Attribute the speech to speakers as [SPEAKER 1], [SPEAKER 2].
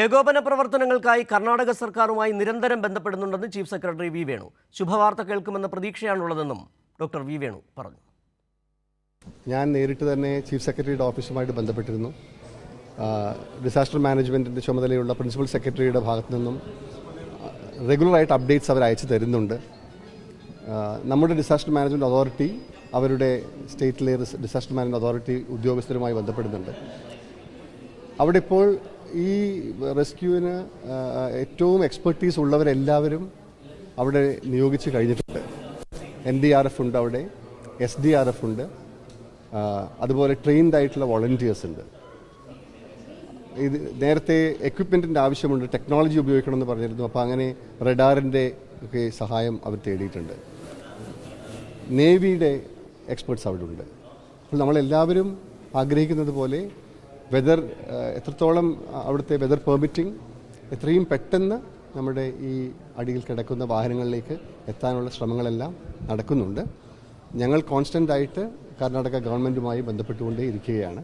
[SPEAKER 1] ഏകോപന പ്രവർത്തനങ്ങൾക്കായി കർണാടക സർക്കാരുമായി നിരന്തരം ബന്ധപ്പെടുന്നുണ്ടെന്ന് ചീഫ് സെക്രട്ടറി വി വേണു. ശുഭവാർത്ത കേൾക്കുമെന്ന പ്രതീക്ഷയാണുള്ളതെന്നും ഡോക്ടർ വി വേണു പറഞ്ഞു.
[SPEAKER 2] ഞാൻ നേരിട്ട് തന്നെ ചീഫ് സെക്രട്ടറിയുടെ ഓഫീസുമായിട്ട് ബന്ധപ്പെട്ടിരുന്നു. ഡിസാസ്റ്റർ മാനേജ്മെന്റിന്റെ ചുമതലയുള്ള പ്രിൻസിപ്പൽ സെക്രട്ടറിയുടെ ഭാഗത്തു നിന്നും റെഗുലറായിട്ട് അപ്ഡേറ്റ്സ് അവർ അയച്ചു തരുന്നുണ്ട്. നമ്മുടെ ഡിസാസ്റ്റർ മാനേജ്മെന്റ് അതോറിറ്റി അവരുടെ സ്റ്റേറ്റിലെ ഡിസാസ്റ്റർ മാനേജ്മെന്റ് അതോറിറ്റി ഉദ്യോഗസ്ഥരുമായി ബന്ധപ്പെടുന്നുണ്ട്. അവിടെ ഇപ്പോൾ ഈ റെസ്ക്യൂവിന് ഏറ്റവും എക്സ്പെർട്ടീസ് ഉള്ളവരെല്ലാവരും അവിടെ നിയോഗിച്ച് കഴിഞ്ഞിട്ടുണ്ട്. എൻ ഡി ആർ എഫ് ഉണ്ട് അവിടെ എസ് ഡി ആർ എഫ് ഉണ്ട് അതുപോലെ ട്രെയിൻഡ് ആയിട്ടുള്ള വോളണ്ടിയേഴ്സ് ഉണ്ട്. ഇത് നേരത്തെ എക്വിപ്മെന്റിന്റെ ആവശ്യമുണ്ട് ടെക്നോളജി ഉപയോഗിക്കണമെന്ന് പറഞ്ഞിരുന്നു അപ്പോൾ അങ്ങനെ റഡാറിന്റെ ഒക്കെ സഹായം അവർ തേടിയിട്ടുണ്ട്. നേവിയുടെ എക്സ്പേർട്സ് അവിടെ ഉണ്ട്. അപ്പോൾ നമ്മളെല്ലാവരും ആഗ്രഹിക്കുന്നത് പോലെ വെതർ എത്രത്തോളം അവിടുത്തെ വെതർ പെർമിറ്റിംഗ് എത്രയും പെട്ടെന്ന് നമ്മുടെ ഈ അടിയിൽ കിടക്കുന്ന വാഹനങ്ങളിലേക്ക് എത്താനുള്ള ശ്രമങ്ങളെല്ലാം നടക്കുന്നുണ്ട്. ഞങ്ങൾ കോൺസ്റ്റന്റായിട്ട് കർണാടക ഗവൺമെന്റുമായി ബന്ധപ്പെട്ടുകൊണ്ടേ ഇരിക്കുകയാണ്